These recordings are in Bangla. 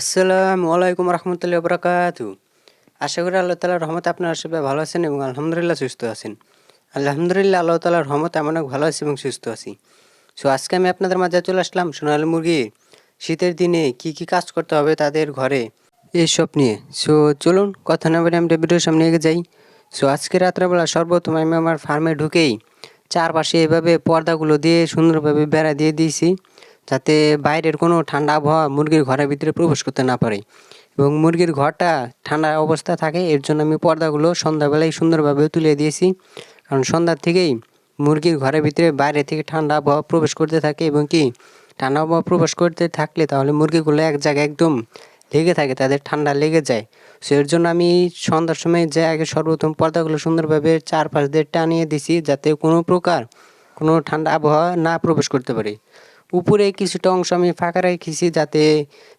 আসসালামু আলাইকুম রহমতুল্লাহ বরাকাতু। আশা করি আল্লাহ তালার রহমতে আপনারা সবাই ভালো আছেন এবং আলহামদুলিল্লাহ সুস্থ আছেন। আলহামদুলিল্লাহ আল্লাহ তালার রহমতে আমি অনেক ভালো আছি এবং সুস্থ আছি। সো আজকে আমি আপনাদের মাঝে চলে আসলাম সোনালী মুরগি। শীতের দিনে কি কি কাজ করতে হবে তাদের ঘরে, এইসব নিয়ে। সো চলুন কথা না বলে আমরা ভিডিওর সামনে এগিয়ে যাই। সো আজকে রাত্রেবেলা সর্বপ্রথম আমি আমার ফার্মে ঢুকেই চারপাশে এভাবে পর্দাগুলো দিয়ে সুন্দরভাবে বেড়া দিয়ে দিয়েছি। যাতে বাইরের কোনো ঠান্ডা আবহাওয়া মুরগির ঘরের ভিতরে প্রবেশ করতে না পারে। এবং মুরগির ঘরটা ঠান্ডা অবস্থা থাকে, এর জন্য আমি পর্দাগুলো সন্ধ্যাবেলায় সুন্দরভাবে তুলে দিয়েছি। কারণ সন্ধ্যার থেকেই মুরগির ঘরের ভিতরে বাইরে থেকে ঠান্ডা আবহাওয়া প্রবেশ করতে থাকে এবং কি, ঠান্ডা আবহাওয়া প্রবেশ করতে থাকলে তাহলে মুরগিগুলো এক জায়গায় একদম লেগে থাকে, তাদের ঠান্ডা লেগে যায়। সো এর জন্য আমি সন্ধ্যার সময় যে আগে সর্বপ্রথম পর্দাগুলো সুন্দরভাবে চারপাশ দিয়ে টানিয়ে দিছি, যাতে কোনো প্রকার কোনো ঠান্ডা আবহাওয়া না প্রবেশ করতে পারে। উপরে কিছুটা অংশ আমি ফাঁকা রেখেছি যাতে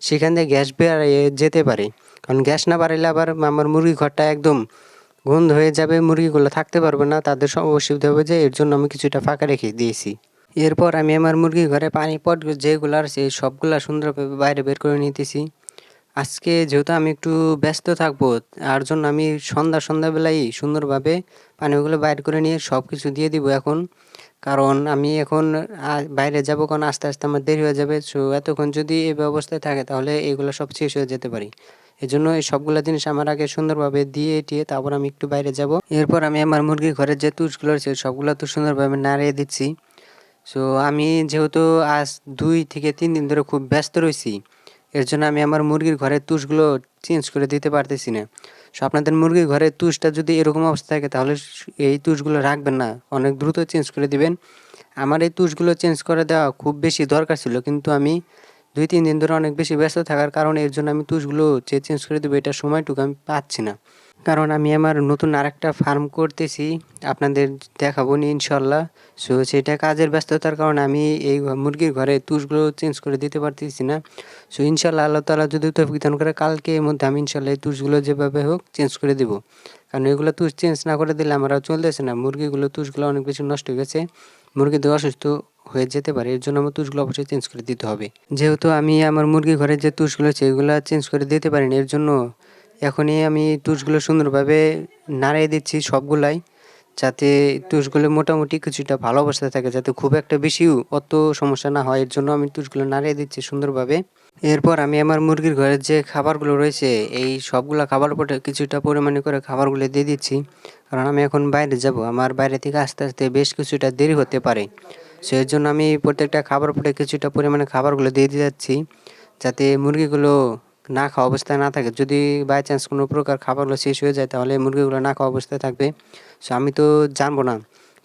সেখান থেকে গ্যাস বেরিয়ে যেতে পারে। কারণ গ্যাস না বাড়াইলে আবার আমার মুরগি ঘরটা একদম গন্ধ হয়ে যাবে, মুরগিগুলো থাকতে পারবে না। তাদের সব অসুবিধা হবে যে এর জন্য আমি কিছুটা ফাঁকা রেখে দিয়েছি। এরপর আমি আমার মুরগি ঘরে পানি পট যেগুলো আছে সবগুলা সুন্দরভাবে বাইরে বের করে নিতেছি। আজকে যেহেতু আমি একটু ব্যস্ত থাকব, তার জন্য আমি সন্ধ্যা সন্ধ্যাবেলায় সুন্দরভাবে পানিগুলো বাইর করে নিয়ে সব কিছু দিয়ে দিব এখন। কারণ আমি এখন বাইরে যাব কারণ আস্তে আস্তে আমার দেরি হয়ে যাবে। সো এতক্ষণ যদি এই ব্যবস্থায় থাকে তাহলে এগুলো সব শেষ হয়ে যেতে পারি। এই জন্য এই সবগুলো জিনিস আমার আগে সুন্দরভাবে দিয়ে টিয়ে তারপর আমি একটু বাইরে যাব। এরপর আমি আমার মুরগির ঘরের যে তুষগুলো আছে সবগুলো তো সুন্দরভাবে নাড়িয়ে দিচ্ছি। সো আমি যেহেতু আজ দুই থেকে তিন দিন ধরে খুব ব্যস্ত রয়েছি, এর জন্য আমি আমার মুরগির ঘরের তুষগুলো চেঞ্জ করে দিতে পারতেছি না। সো আপনাদের মুরগির ঘরে তুষটা যদি এরকম অবস্থা থাকে, তাহলে এই তুষগুলো রাখবেন না। অনেক দ্রুত চেঞ্জ করে দিবেন। আমার এই তুষগুলো চেঞ্জ করে দেওয়া খুব বেশি দরকার ছিল, কিন্তু আমি দুই, তিন দিন ধরে অনেক বেশি ব্যস্ত থাকার কারণে এর জন্য আমি তুষগুলো যে চেঞ্জ করে দেবো এটা সময়টুকু আমি পাচ্ছি না। কারণ আমি আমার নতুন আরেকটা ফার্ম করতেছি, আপনাদের দেখাবো নি ইনশাল্লাহ। সো সেটা কাজের ব্যস্ততার কারণে আমি এই মুরগির ঘরে তুষগুলো চেঞ্জ করে দিতে পারতেছি না। সো ইনশাল্লাহ আল্লাহ তালা যদি তৌফিক দান করে, কালকে এর মধ্যে আমি ইনশাল্লাহ এই তুষগুলো যেভাবে হোক চেঞ্জ করে দেবো। কারণ এগুলো তুষ চেঞ্জ না করে দিলে আমার চলতেছে না। মুরগিগুলো, তুষগুলো অনেক বেশি নষ্ট হয়ে গেছে। মুরগিদের অসুস্থ হয়ে যেতে পারে, এর জন্য আমার তুষগুলো অবশ্যই চেঞ্জ করে দিতে হবে। যেহেতু আমি আমার মুরগি ঘরের যে তুষগুলো এগুলো চেঞ্জ করে দিতে পারিনি, এর জন্য এখনই আমি তুষগুলো সুন্দরভাবে নাড়িয়ে দিচ্ছি সবগুলাই, যাতে তুষগুলো মোটামুটি কিছুটা ভালো অবস্থায় থাকে, যাতে খুব একটা বেশিও অত সমস্যা না হয়। এর জন্য আমি তুষগুলো নাড়িয়ে দিচ্ছি সুন্দরভাবে। এরপর আমি আমার মুরগির ঘরের যে খাবারগুলো রয়েছে, এই সবগুলো খাবার পরে কিছুটা পরিমাণে করে খাবারগুলো দিয়ে দিচ্ছি। কারণ আমি এখন বাইরে যাব, আমার বাইরে থেকে আস্তে আস্তে বেশ কিছুটা দেরি হতে পারে। সেই জন্য আমি প্রত্যেকটা খাবার পরে কিছুটা পরিমাণে খাবারগুলো দিয়ে দিয়ে যাচ্ছি যাতে মুরগিগুলো না খাওয়া অবস্থায় না থাকে। যদি বাই চান্স কোনো প্রকার খাবারগুলো শেষ হয়ে যায়, তাহলে মুরগিগুলো না খাওয়া অবস্থায় থাকবে। সো আমি তো জানব না।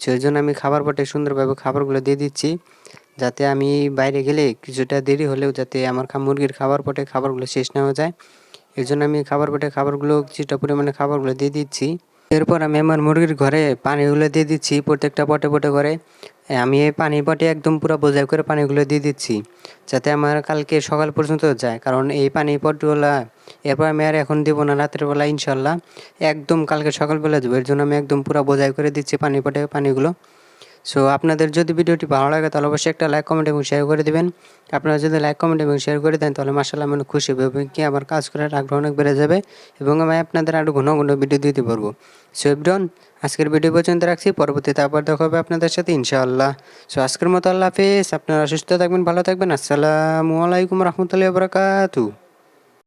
সেই জন্য আমি খাবার পটে সুন্দরভাবে খাবারগুলো দিয়ে দিচ্ছি, যাতে আমি বাইরে গেলে কিছুটা দেরি হলেও যাতে আমার মুরগির খাবার পটে খাবারগুলো শেষ না হয়ে যায়। এর জন্য আমি খাবার পটে খাবারগুলো, কিছুটা পরিমাণে খাবারগুলো দিয়ে দিচ্ছি। এরপর আমি আমার মুরগির ঘরে পানিগুলো দিয়ে দিচ্ছি প্রত্যেকটা পটে পটে করে আমি এই পানির পটে একদম পুরো বোঝাই করে পানিগুলো দিয়ে দিচ্ছি, যাতে আমার কালকে সকাল পর্যন্ত যায়। কারণ এই পানি পটগুলো এরপর আমি আর এখন দেবো না, রাতের বেলা ইনশাল্লাহ। একদম কালকে সকালবেলা দেবো, এর জন্য আমি একদম পুরো বোঝাই করে দিচ্ছি পানি পটে পানিগুলো। সো আপনাদের যদি ভিডিওটি ভালো লাগে, তাহলে অবশ্যই একটা লাইক কমেন্ট এবং শেয়ার করে দেবেন। আপনারা যদি লাইক কমেন্ট এবং শেয়ার করে দেন, তাহলে মাসাল্লাহ অনেক খুশি হবে এবং কি আমার কাজ করার আগ্রহ অনেক বেড়ে যাবে এবং আমি আপনাদের আরও ঘন ঘন ভিডিও দিতে পারব। সো এভরিওয়ান আজকের ভিডিও পর্যন্ত রাখছি। পরবর্তীতে আবার দেখা হবে আপনাদের সাথে, ইনশাআল্লাহ। সো আজকের মতো আল্লাহ হাফেজ। আপনারা সুস্থ থাকবেন, ভালো থাকবেন। আসসালামু আলাইকুম রহমতুল্লাহ বরকাতু